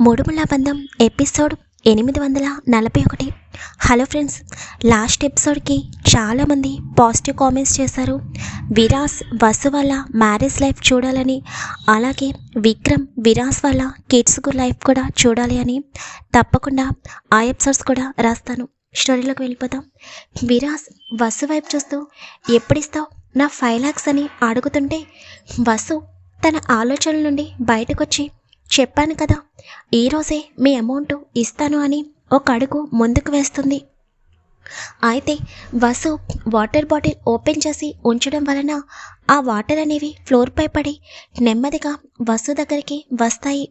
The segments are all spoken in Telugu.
మూడుముల బంధం ఎపిసోడ్ ఎనిమిది వందల నలభై ఒకటి. హలో ఫ్రెండ్స్ లాస్ట్ ఎపిసోడ్కి చాలామంది పాజిటివ్ కామెంట్స్ చేశారు. విరాస్ వసు వాళ్ళ మ్యారేజ్ లైఫ్ చూడాలని అలాగే విక్రమ్ విరాస్ వాళ్ళ కిడ్స్ లైఫ్ కూడా చూడాలి అని తప్పకుండా ఆ ఎపిసోడ్స్ కూడా రాస్తాను. స్టోరీలోకి వెళ్ళిపోతాం విరాస్ వసు వైపు చూస్తూ ఎప్పుడిస్తావు? నా ఫైవ్ ల్యాక్స్ అని అడుగుతుంటే వసు తన ఆలోచనల నుండి బయటకొచ్చి చెప్పాను కదా. ఈరోజే మీ అమౌంట్ ఇస్తాను అని ఒక అడుగు ముందుకు వేస్తుంది. అయితే వసు వాటర్ బాటిల్ ఓపెన్ చేసి ఉంచడం వలన ఆ వాటర్ అనేవి ఫ్లోర్పై పడి నెమ్మదిగా వసు దగ్గరికి వస్తాయి.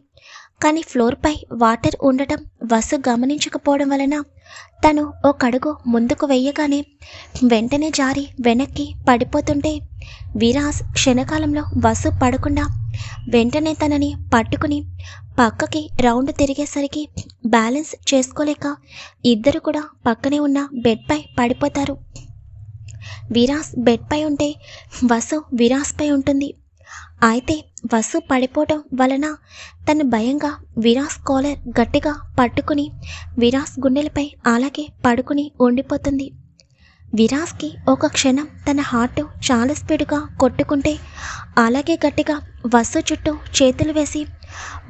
కానీ ఫ్లోర్పై వాటర్ ఉండటం వసు గమనించకపోవడం వలన తను ఒక అడుగు ముందుకు వెయ్యగానే వెంటనే జారి వెనక్కి పడిపోతుంటే విరాస్ క్షణకాలంలో వసు పడకుండా వెంటనే తనని పట్టుకుని పక్కకి రౌండ్ తిరిగేసరికి బ్యాలెన్స్ చేసుకోలేక ఇద్దరు కూడా పక్కనే ఉన్న బెడ్పై పడిపోతారు. విరాస్ బెడ్పై ఉంటే వసు విరాస్పై ఉంటుంది. అయితే వసు పడిపోవటం వలన తను భయంగా విరాస్ కాలర్ గట్టిగా పట్టుకుని విరాస్ గుండెలపై అలాగే పడుకుని ఉండిపోతుంది. విరాస్కి ఒక క్షణం తన హార్ట్ చాలా స్పీడ్గా కొట్టుకుంటే అలాగే గట్టిగా వసు చుట్టూ చేతులు వేసి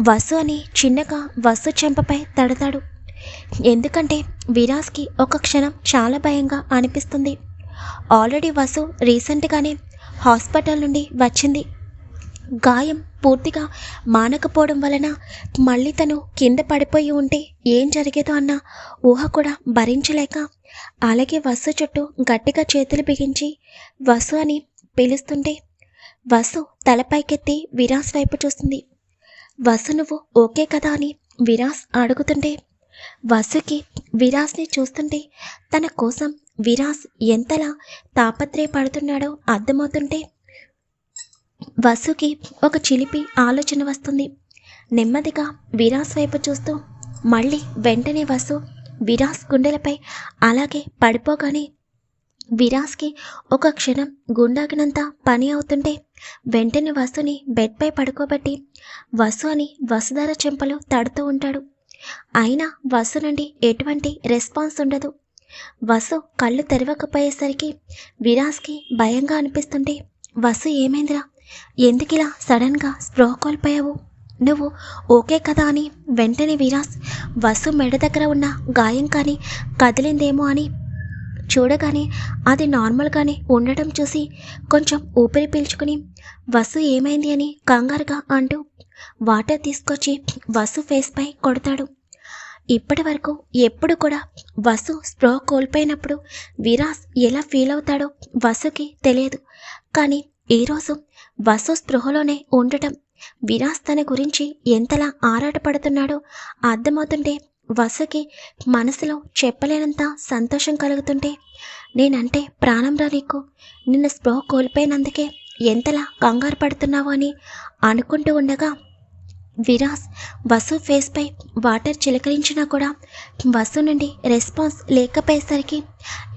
వసు అని చిన్నగా వసు చెంపపై తడతాడు. ఎందుకంటే విరాస్కి ఒక క్షణం చాలా భయంగా అనిపిస్తుంది. ఆల్రెడీ వసు రీసెంట్గానే హాస్పిటల్ నుండి వచ్చింది. గాయం పూర్తిగా మానకపోవడం వలన మళ్ళీ తను కింద పడిపోయి ఉంటే ఏం జరిగేదో అన్న ఊహ కూడా భరించలేక అలాగే వసు చుట్టూ గట్టిగా చేతులు బిగించి వసు అని పిలుస్తుంటే వసు తలపైకెత్తి విరాస్ వైపు చూస్తుంది. వసు నువ్వు ఓకే కదా అని విరాస్ అడుగుతుంటే వసుకి విరాస్ని చూస్తుంటే తన కోసం విరాస్ ఎంతలా తాపత్రయపడుతున్నాడో అర్థమవుతుంటే వసుకి ఒక చిలిపి ఆలోచన వస్తుంది. నెమ్మదిగా విరాస్ వైపు చూస్తూ మళ్ళీ వెంటనే వసు విరాస్ గుండెలపై అలాగే పడిపోగానే విరాస్కి ఒక క్షణం గుండాగినంత పని అవుతుంటే వెంటనే వసుని బెడ్పై పడుకోబెట్టి వసు అని వసుధార చెంపలు తడుతూ ఉంటాడు. అయినా వసు నుండి ఎటువంటి రెస్పాన్స్ ఉండదు. వసు కళ్ళు తెరవకపోయేసరికి విరాస్కి భయంగా అనిపిస్తుంటే వసు ఏమైందిరా? ఎందుకిలా సడన్గా స్ప్రో కోల్పోయావు నువ్వు ఓకే కదా అని వెంటనే విరాస్ వసు మెడ దగ్గర ఉన్న గాయం కానీ కదిలిందేమో అని చూడగానే అది నార్మల్గానే ఉండటం చూసి కొంచెం ఊపిరి పీల్చుకుని వసు ఏమైంది అని కంగారుగా అంటూ వాటర్ తీసుకొచ్చి వసు ఫేస్పై కొడతాడు. ఇప్పటి వరకు ఎప్పుడు కూడా వసు స్ప్రో కోల్పోయినప్పుడు విరాస్ ఎలా ఫీల్ అవుతాడో వసుకి తెలియదు. కానీ ఈరోజు వసు స్పృహలోనే ఉండటం. వినాస్ తన గురించి ఎంతలా ఆరాటపడుతున్నాడో అర్థమవుతుంటే వసుకి మనసులో చెప్పలేనంత సంతోషం కలుగుతుంటే నేనంటే ప్రాణంరా నీకు. నిన్న స్పృహ కోల్పోయినందుకే ఎంతలా కంగారు పడుతున్నావు అని అనుకుంటూ ఉండగా విరాస్ వసు ఫేస్పై వాటర్ చిలకరించినా కూడా వసు నుండి రెస్పాన్స్ లేకపోయేసరికి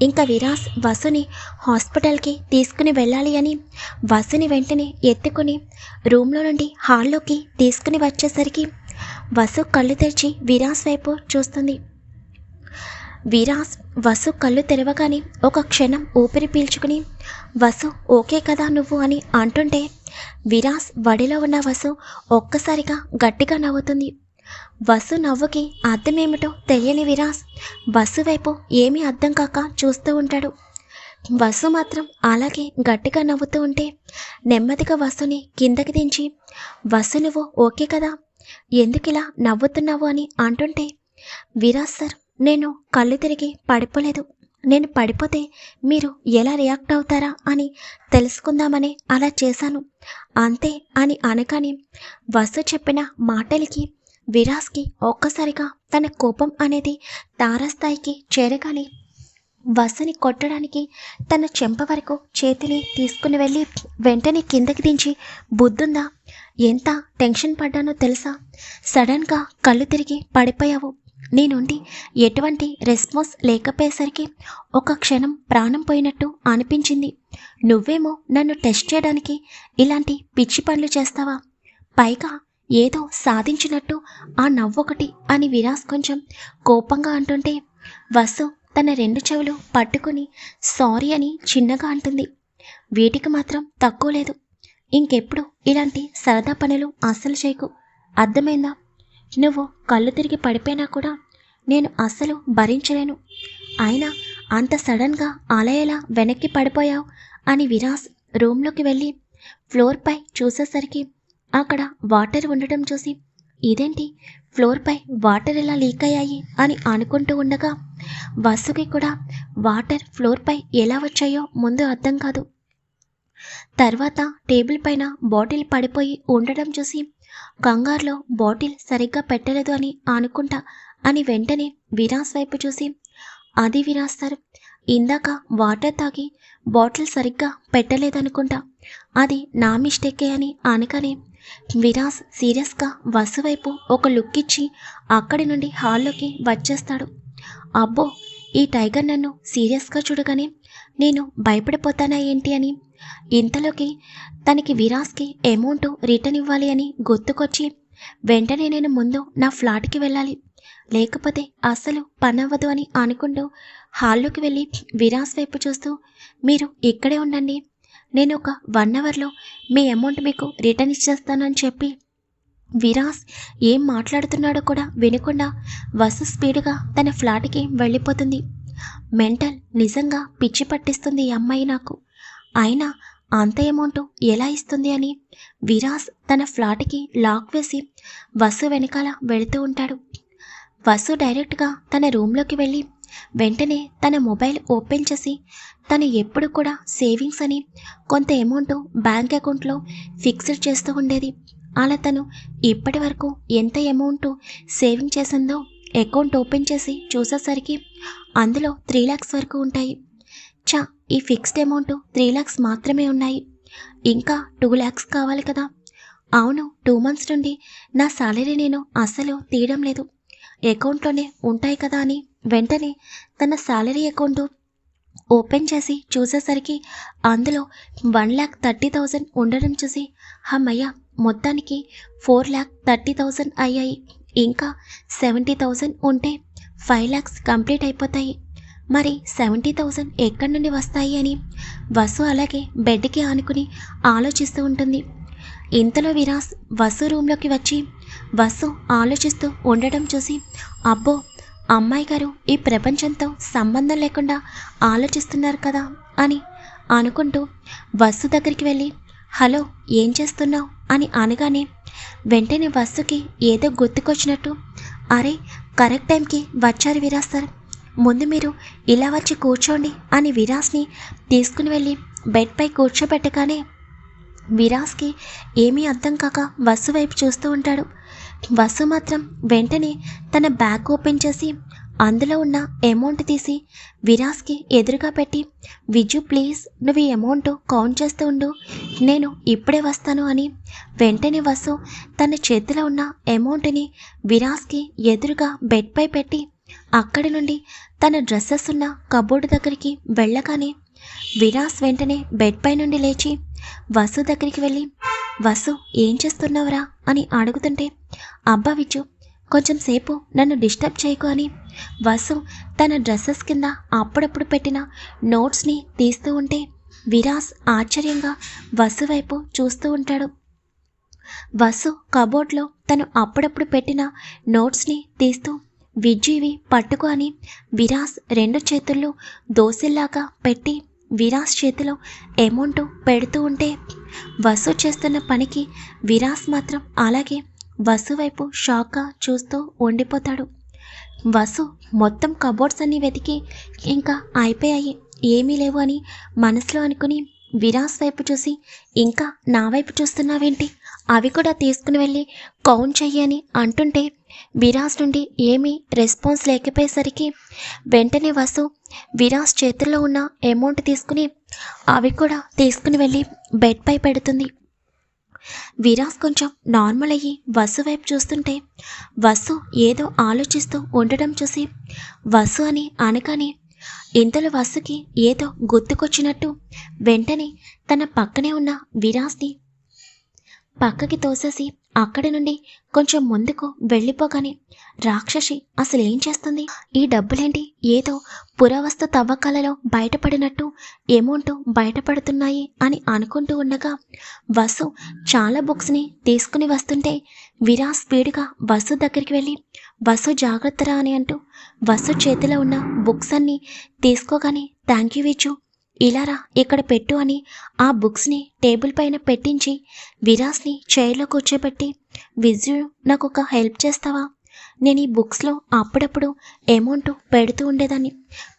ఇంకా విరాస్ వసుని హాస్పిటల్కి తీసుకుని వెళ్ళాలి అని వసుని వెంటనే ఎత్తుకుని రూమ్లో నుండి హాల్లోకి తీసుకుని వచ్చేసరికి వసు కళ్ళు తెరిచి విరాస్ వైపు చూస్తుంది. విరాస్ వసు కళ్ళు తెరవగానే ఒక క్షణం ఊపిరి పీల్చుకుని వసు ఓకే కదా నువ్వు అని అంటుంటే విరాస్ వడిలో ఉన్న వసు ఒక్కసారిగా గట్టిగా నవ్వుతుంది. వసు నవ్వుకి అర్థమేమిటో తెలియని విరాస్ వసు వైపు ఏమీ అర్థం కాక చూస్తూ ఉంటాడు. వసు మాత్రం అలాగే గట్టిగా నవ్వుతూ ఉంటే నెమ్మదిగా వసుని కిందకి దించి వసు నువ్వు ఓకే కదా? ఎందుకు ఇలా నవ్వుతున్నావు? అని అంటుంటే విరాస్ సార్ నేను కళ్ళు తిరిగి పడిపోలేదు. నేను పడిపోతే మీరు ఎలా రియాక్ట్ అవుతారా అని తెలుసుకుందామని అలా చేశాను. అంతే అని అనగానే వసు చెప్పిన మాటలకి విరాస్కి ఒక్కసారిగా తన కోపం అనేది తారాస్థాయికి చేరగానే వసుని కొట్టడానికి తన చెంప వరకు చేతిని తీసుకుని వెళ్ళి వెంటనే కిందకి దించి బుద్ధుందా? ఎంత టెన్షన్ పడ్డానో తెలుసా? సడన్గా కళ్ళు తిరిగి పడిపోయావు. నీ నుండి ఎటువంటి రెస్పాన్స్ లేకపోయేసరికి ఒక క్షణం ప్రాణం పోయినట్టు అనిపించింది. నువ్వేమో నన్ను టెస్ట్ చేయడానికి ఇలాంటి పిచ్చి పనులు చేస్తావా? పైగా ఏదో సాధించినట్టు ఆ నవ్వొకటి అని విరాస్ కొంచెం కోపంగా అంటుంటే వసు తన రెండు చెవులు పట్టుకుని సారీ అని చిన్నగా అంటుంది. వీటికి మాత్రం తక్కువ లేదు. ఇంకెప్పుడు ఇలాంటి సరదా పనులు అస్సలు చేయకు. అర్థమైందా? నువ్వు కళ్ళు తిరిగి పడిపోయినా కూడా నేను అస్సలు భరించలేను. అయినా అంత సడన్గా ఆలయలా వెనక్కి పడిపోయావు అని విరాస్ రూమ్లోకి వెళ్ళి ఫ్లోర్పై చూసేసరికి అక్కడ వాటర్ ఉండటం చూసి ఇదేంటి? ఫ్లోర్పై వాటర్ ఎలా లీక్ అయ్యాయి? అని అనుకుంటూ ఉండగా వసుకి కూడా వాటర్ ఫ్లోర్పై ఎలా వచ్చాయో ముందు అర్థం కాదు. తర్వాత టేబుల్ పైన బాటిల్ పడిపోయి ఉండడం చూసి కంగారులో బాటిల్ సరిగ్గా పెట్టలేదు అని అనుకుంటా అని వెంటనే విరాస్ వైపు చూసి అది విరాస్ సార్ ఇందాక వాటర్ తాగి బాటిల్ సరిగ్గా పెట్టలేదనుకుంటా. అది నా మిస్టేకే అని అనగానే విరాస్ సీరియస్గా వసు వైపు ఒక లుక్ ఇచ్చి అక్కడి నుండి హాల్లోకి వచ్చేస్తాడు. అబ్బో ఈ టైగర్ నన్ను సీరియస్గా చూడగానే నేను భయపడిపోతానా ఏంటి అని ఇంతలోకి తనకి విరాస్కి అమౌంట్ రిటర్న్ ఇవ్వాలి అని గుర్తుకొచ్చి వెంటనే నేను ముందు నా ఫ్లాట్కి వెళ్ళాలి. లేకపోతే అస్సలు పనవ్వదు అని అనుకుంటూ హాల్లోకి వెళ్ళి విరాస్ వైపు చూస్తూ మీరు ఇక్కడే ఉండండి. నేను ఒక వన్ అవర్లో మీ అమౌంట్ మీకు రిటర్న్ ఇచ్చేస్తానని చెప్పి విరాస్ ఏం మాట్లాడుతున్నాడో కూడా వినకుండా వసు స్పీడ్గా తన ఫ్లాట్కి వెళ్ళిపోతుంది. మెంటల్ నిజంగా పిచ్చి పట్టిస్తుంది ఈ అమ్మాయి నాకు. అయినా అంత అమౌంట్ ఎలా ఇస్తుంది అని? విరాస్ తన ఫ్లాట్కి లాక్ వేసి వసు వెనకాల వెళుతూ ఉంటాడు. వసు డైరెక్ట్గా తన రూమ్లోకి వెళ్ళి వెంటనే తన మొబైల్ ఓపెన్ చేసి తను ఎప్పుడు కూడా సేవింగ్స్ అని కొంత అమౌంట్ బ్యాంక్ అకౌంట్లో ఫిక్స్డ్ చేస్తూ ఉండేది. అలా తను ఇప్పటి వరకు ఎంత అమౌంట్ సేవింగ్ చేసిందో అకౌంట్ ఓపెన్ చేసి చూసేసరికి అందులో త్రీ ల్యాక్స్ వరకు ఉంటాయి. చా ఈ ఫిక్స్డ్ అమౌంట్ త్రీ ల్యాక్స్ మాత్రమే ఉన్నాయి. ఇంకా టూ ల్యాక్స్ కావాలి కదా. అవును టూ మంత్స్ నుండి నా సాలరీ నేను అస్సలు తీయడం లేదు. అకౌంట్లోనే ఉంటాయి కదా అని వెంటనే తన సాలరీ అకౌంట్ ఓపెన్ చేసి చూసేసరికి అందులో వన్ ల్యాక్ థర్టీ థౌజండ్ ఉండడం చూసి అమ్మయ్య మొత్తానికి ఫోర్ ల్యాక్ థర్టీ థౌజండ్ అయ్యాయి. ఇంకా సెవెంటీ థౌజండ్ ఉంటే ఫైవ్ ల్యాక్స్ కంప్లీట్ అయిపోతాయి. మరి సెవెంటీ థౌజండ్ ఎక్కడి నుండి వస్తాయి అని వసు అలాగే బెడ్కి ఆనుకుని ఆలోచిస్తూ ఉంటుంది. ఇంతలో విరాస్ వసు రూమ్లోకి వచ్చి వసు ఆలోచిస్తూ ఉండడం చూసి అబ్బో అమ్మాయి గారు ఈ ప్రపంచంతో సంబంధం లేకుండా ఆలోచిస్తున్నారు కదా అని అనుకుంటూ వసు దగ్గరికి వెళ్ళి హలో ఏం చేస్తున్నావు అని అనగానే వెంటనే వసుకి ఏదో గుర్తుకొచ్చినట్టు అరే కరెక్ట్ టైంకి వచ్చారు విరాస్ సార్. ముందు మీరు ఇలా వచ్చి కూర్చోండి అని విరాస్ని తీసుకుని వెళ్ళి బెడ్పై కూర్చోబెట్టగానే విరాస్కి ఏమీ అర్థం కాక వసు వైపు చూస్తూ ఉంటాడు. వసు మాత్రం వెంటనే తన బ్యాగ్ ఓపెన్ చేసి అందులో ఉన్న అమౌంట్ తీసి విరాస్కి ఎదురుగా పెట్టి విజు ప్లీజ్ నువ్వు ఈ అమౌంట్ కౌంట్ చేస్తూ ఉండు. నేను ఇప్పుడే వస్తాను అని వెంటనే వసు తన చేతిలో ఉన్న అమౌంట్ని విరాస్కి ఎదురుగా బెడ్పై పెట్టి అక్కడి నుండి తన డ్రెస్సెస్ ఉన్న కబోర్డు దగ్గరికి వెళ్ళగానే విరాస్ వెంటనే బెడ్పై నుండి లేచి వసు దగ్గరికి వెళ్ళి వసు ఏం చేస్తున్నావురా? అని అడుగుతుంటే అబ్బా విచ్చు కొంచెం సేపు నన్ను డిస్టర్బ్ చేయకు అని వసు తన డ్రెస్సెస్ కింద అప్పుడప్పుడు పెట్టిన నోట్స్ని తీస్తూ ఉంటే విరాస్ ఆశ్చర్యంగా వసు వైపు చూస్తూ ఉంటాడు. వసు కబోర్డ్లో తను అప్పుడప్పుడు పెట్టిన నోట్స్ని తీస్తూ విజ్జీవి పట్టుకో అని విరాస్ రెండు చేతుల్లో దోశల్లాగా పెట్టి విరాస్ చేతిలో అమౌంట్ పెడుతూ ఉంటే వసు చేస్తున్న పనికి విరాస్ మాత్రం అలాగే వసు వైపు షాక్గా చూస్తూ ఉండిపోతాడు. వసు మొత్తం కబోర్డ్స్ అన్ని వెతికి ఇంకా అయిపోయాయి. ఏమీ లేవు అని మనసులో అనుకుని విరాస్ వైపు చూసి ఇంకా నా వైపు చూస్తున్నావేంటి? అవి కూడా తీసుకుని వెళ్ళి కౌంట్ చెయ్యి అని అంటుంటే విరాస్ నుండి ఏమీ రెస్పాన్స్ లేకపోయేసరికి వెంటనే వసు విరాస్ చేతుల్లో ఉన్న అమౌంట్ తీసుకుని అవి కూడా తీసుకుని వెళ్ళి బెడ్పై పెడుతుంది. విరాస్ కొంచెం నార్మల్ అయ్యి వసు వైపు చూస్తుంటే వసు ఏదో ఆలోచిస్తూ ఉండడం చూసి వసు అని అనగానే ఇంతలో వసుకి ఏదో గుర్తుకొచ్చినట్టు వెంటనే తన పక్కనే ఉన్న విరాస్ని పక్కకి తోసేసి అక్కడి నుండి కొంచెం ముందుకు వెళ్ళిపోగానే రాక్షసి అసలు ఏం చేస్తుంది? ఈ డబ్బులేంటి? ఏదో పురావస్తు తవ్వకాలలో బయటపడినట్టు అమౌంట్ బయటపడుతున్నాయి అని అనుకుంటూ ఉండగా వసు చాలా బుక్స్ని తీసుకుని వస్తుంటే విరా స్పీడ్గా వసు దగ్గరికి వెళ్ళి వసు జాగ్రత్తరా అని అంటూ వసు చేతిలో ఉన్న బుక్స్ అన్ని తీసుకోగానే థ్యాంక్ యూ విచు ఇలారా ఇక్కడ పెట్టు అని ఆ బుక్స్ని టేబుల్ పైన పెట్టించి విరాస్ని చైర్లో కూర్చోబెట్టి విజు నాకు ఒక హెల్ప్ చేస్తావా? నేను ఈ బుక్స్లో అప్పుడప్పుడు అమౌంట్ పెడుతూ ఉండేదాన్ని.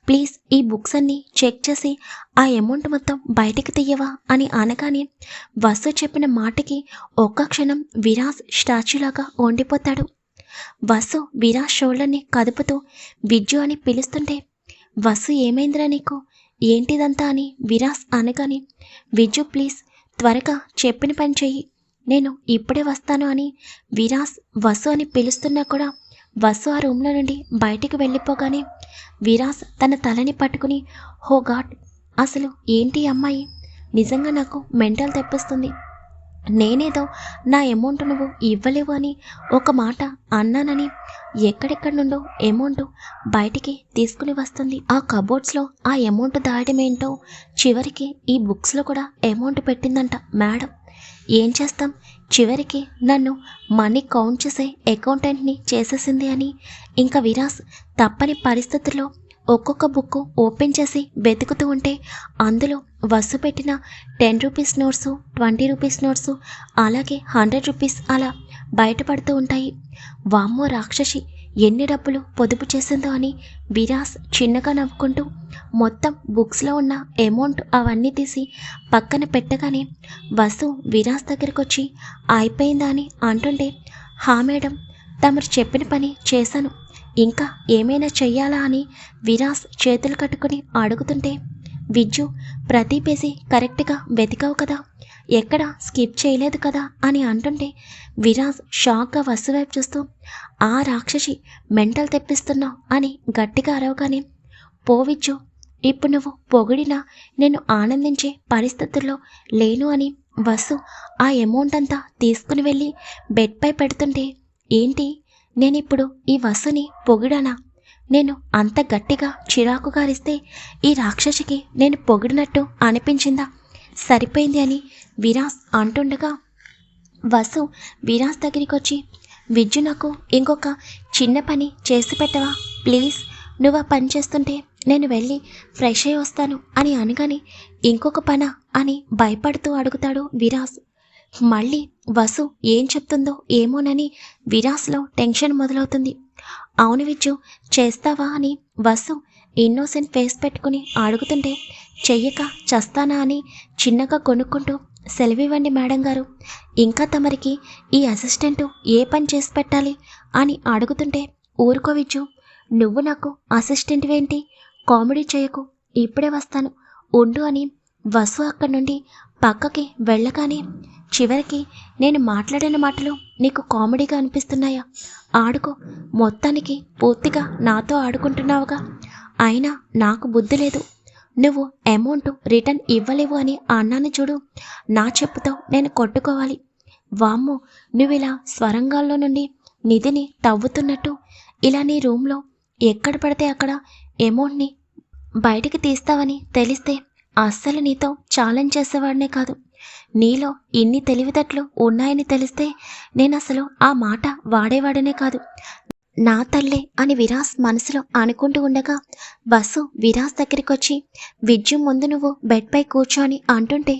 ప్లీజ్ ఈ బుక్స్ అన్ని చెక్ చేసి ఆ అమౌంట్ మొత్తం బయటికి తీయవా? అని అనగానే వసు చెప్పిన మాటకి ఒక్క క్షణం విరాస్ స్టాచ్యూలాగా ఉండిపోతాడు. వసు విరాస్ షోళ్ళని కదుపుతూ విజ్జు అని పిలుస్తుంటే వసు ఏమైందిరా నీకు? ఏంటిదంతా అని విరాస్ అనగానే విజ్జు ప్లీజ్ త్వరగా చెప్పిన పని చెయ్యి. నేను ఇప్పుడే వస్తాను అని విరాస్ వసు అని పిలుస్తున్నా కూడా వసు ఆ రూమ్లో నుండి బయటికి వెళ్ళిపోగానే విరాస్ తన తలని పట్టుకుని హో గాడ్ అసలు ఏంటి అమ్మాయి? నిజంగా నాకు మెంటల్ తెప్పిస్తుంది. నేనేదో నా అమౌంట్ నువ్వు ఇవ్వలేవు అని ఒక మాట అన్నానని ఎక్కడెక్కడి నుండో అమౌంట్ బయటికి తీసుకుని వస్తుంది. ఆ కబోర్డ్స్లో ఆ అమౌంట్ దాయడమేంటో చివరికి ఈ బుక్స్లో కూడా అమౌంట్ పెట్టిందంట మేడం. ఏం చేస్తాం? చివరికి నన్ను మనీ కౌంట్ చేసే అకౌంటెంట్ని చేసేసింది అని. ఇంకా విరాస్ తప్పని పరిస్థితుల్లో ఒక్కొక్క బుక్ ఓపెన్ చేసి వెతుకుతూ ఉంటే అందులో వసు పెట్టిన ten rupees notes twenty rupees notes అలాగే హండ్రెడ్ రూపీస్ అలా బయటపడుతూ ఉంటాయి. వామ్మో రాక్షసి ఎన్ని డబ్బులు పొదుపు చేసిందో అని విరాస్ చిన్నగా నవ్వుకుంటూ మొత్తం బుక్స్లో ఉన్న అమౌంట్ అవన్నీ తీసి పక్కన పెట్టగానే వసు విరాస్ దగ్గరకు వచ్చి అయిపోయిందా అని అంటుంటే హా మేడం తమరు చెప్పిన పని చేశాను. ఇంకా ఏమైనా చెయ్యాలా అని విరాస్ చేతులు కట్టుకుని అడుగుతుంటే విజ్జు ప్రతి పేజీ కరెక్ట్గా వెతికావు కదా ఎక్కడ స్కిప్ చేయలేదు కదా అని అంటుంటే విరాజ్ షాక్గా వసు వైపు చూస్తూ ఆ రాక్షసి మెంటల్ తెప్పిస్తున్నావు అని గట్టిగా అరవగానే పోవిచ్చు ఇప్పుడు నువ్వు పొగిడినా నేను ఆనందించే పరిస్థితుల్లో లేను అని వసు ఆ అమౌంట్ అంతా తీసుకుని వెళ్ళి బెడ్పై పెడుతుంటే ఏంటి? నేనిప్పుడు ఈ వసుని పొగిడానా? నేను అంత గట్టిగా చిరాకుగా అరిస్తే ఈ రాక్షసికి నేను పొగిడినట్టు అనిపించిందా? సరిపోయింది అని విరాస్ అంటుండగా వసు విరాస్ దగ్గరికి వచ్చి విజ్జు నాకు ఇంకొక చిన్న పని చేసి పెట్టవా? ప్లీజ్ నువ్వు ఆ పని చేస్తుంటే నేను వెళ్ళి ఫ్రెష్ అయి వస్తాను అని అనగానే ఇంకొక పన అని భయపడుతూ అడుగుతాడు విరాస్. మళ్ళీ వసు ఏం చెప్తుందో ఏమోనని విరాస్లో టెన్షన్ మొదలవుతుంది. అవును విచ్చు చేస్తావా అని వసు ఇన్నోసెంట్ ఫేస్ పెట్టుకుని అడుగుతుంటే చెయ్యక చస్తానా అని చిన్నగా కొనుక్కుంటూ సెలవివ్వండి మేడం గారు. ఇంకా తమరికి ఈ అసిస్టెంట్ ఏ పని చేసి పెట్టాలి అని అడుగుతుంటే ఊరుకోవిచ్చు నువ్వు నాకు అసిస్టెంట్ ఏంటి? కామెడీ చేయకు ఇప్పుడే వస్తాను. ఉండు అని వసు అక్కడి నుండి పక్కకి వెళ్ళగానే చివరికి నేను మాట్లాడిన మాటలు నీకు కామెడీగా అనిపిస్తున్నాయా? ఆడుకో. మొత్తానికి పూర్తిగా నాతో ఆడుకుంటున్నావుగా. అయినా నాకు బుద్ధి లేదు. నువ్వు అమౌంట్ రిటర్న్ ఇవ్వలేవు అని అన్నాను చూడు. నా చెప్పుతో నేను కొట్టుకోవాలి. వామ్మో నువ్వు ఇలా స్వరంగాల్లో నుండి నిధిని తవ్వుతున్నట్టు ఇలా నీ రూమ్లో ఎక్కడ పడితే అక్కడ అమౌంట్ని బయటికి తీస్తావని తెలిస్తే అస్సలు నీతో ఛాలెంజ్ చేసేవాడినే కాదు. నీలో ఇన్ని తెలివితట్లు ఉన్నాయని తెలిస్తే నేను అసలు ఆ మాట వాడేవాడనే కాదు. నా తల్లే అని విరాస్ మనసులో అనుకుంటూ ఉండగా బస్సు విరాస్ దగ్గరికి వచ్చి విద్యు ముందు నువ్వు బెడ్పై కూర్చో అంటుంటే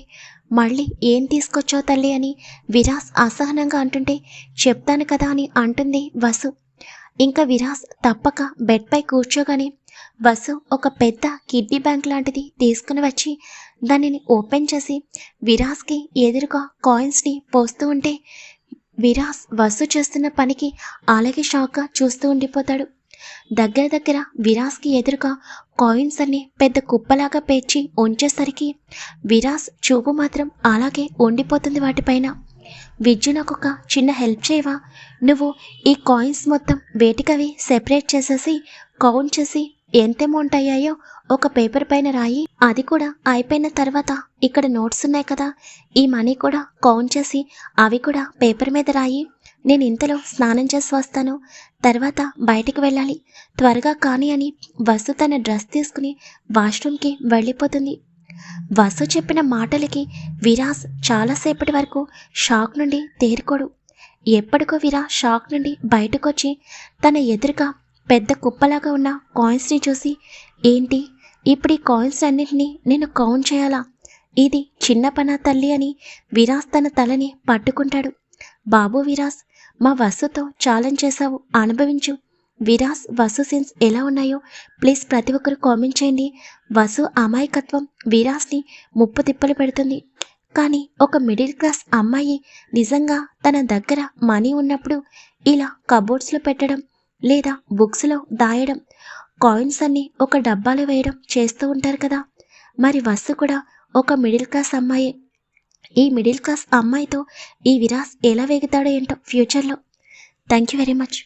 మళ్ళీ ఏం తీసుకొచ్చావు తల్లి అని విరాస్ అసహనంగా అంటుంటే చెప్తాను కదా అని అంటుంది వసు ఇంకా విరాస్ తప్పక బెడ్పై కూర్చోగానే వసు ఒక పెద్ద కిడ్నీ బ్యాంక్ లాంటిది తీసుకుని వచ్చి దానిని ఓపెన్ చేసి విరాస్కి ఎదురుగా కాయిన్స్ని పోస్తూ ఉంటే విరాస్ వసు చేస్తున్న పనికి అలాగే షాక్గా చూస్తూ ఉండిపోతాడు. దగ్గర దగ్గర విరాస్కి ఎదురుగా కాయిన్స్ అన్ని పెద్ద కుప్పలాగా పేర్చి ఉంచేసరికి విరాస్ చూపు మాత్రం అలాగే ఉండిపోతుంది వాటిపైన. విద్యు నాకు ఒక చిన్న హెల్ప్ చేయవా? నువ్వు ఈ కాయిన్స్ మొత్తం వేటికవి సెపరేట్ చేసేసి కౌంట్ చేసి ఎంత అమౌంట్ అయ్యాయో ఒక పేపర్ పైన రాయి. అది కూడా అయిపోయిన తర్వాత ఇక్కడ నోట్స్ ఉన్నాయి కదా. ఈ మనీ కూడా కౌంట్ చేసి అవి కూడా పేపర్ మీద రాయి. నేను ఇంతలో స్నానం చేసి వస్తాను. తర్వాత బయటికి వెళ్ళాలి. త్వరగా కానీ అని వసు తన డ్రెస్ తీసుకుని వాష్రూమ్కి వెళ్ళిపోతుంది. వసు చెప్పిన మాటలకి విరాస్ చాలాసేపటి వరకు షాక్ నుండి తేరుకోడు. ఎప్పటికో విరా షాక్ నుండి బయటకొచ్చి తన ఎదురుగా పెద్ద కుప్పలాగా ఉన్న కాయిన్స్ని చూసి ఏంటి? ఇప్పుడు ఈ కాయిన్స్ అన్నింటినీ నేను కౌంట్ చేయాలా? ఇది చిన్న పనా తల్లి అని విరాస్ తన తలని పట్టుకుంటాడు. బాబు విరాస్ మా వసుతో ఛాలెంజ్ చేశావు అనుభవించు. విరాస్ వసు సీన్స్ ఎలా ఉన్నాయో ప్లీజ్ ప్రతి ఒక్కరు కామెంట్ చేయండి. వసు అమాయకత్వం విరాస్ని ముప్పు తిప్పలు పెడుతుంది. కానీ ఒక మిడిల్ క్లాస్ అమ్మాయి నిజంగా తన దగ్గర మనీ ఉన్నప్పుడు ఇలా కబోర్డ్స్లో పెట్టడం లేదా బుక్స్లో దాయడం కాయిన్స్ అన్ని ఒక డబ్బాలో వేయడం చేస్తూ ఉంటారు కదా. మరి వస్తు కూడా ఒక మిడిల్ క్లాస్ అమ్మాయి. ఈ మిడిల్ క్లాస్ అమ్మాయితో ఈ విరాస్ ఎలా వేగుతాడో ఏంటో ఫ్యూచర్లో. Thank you very much.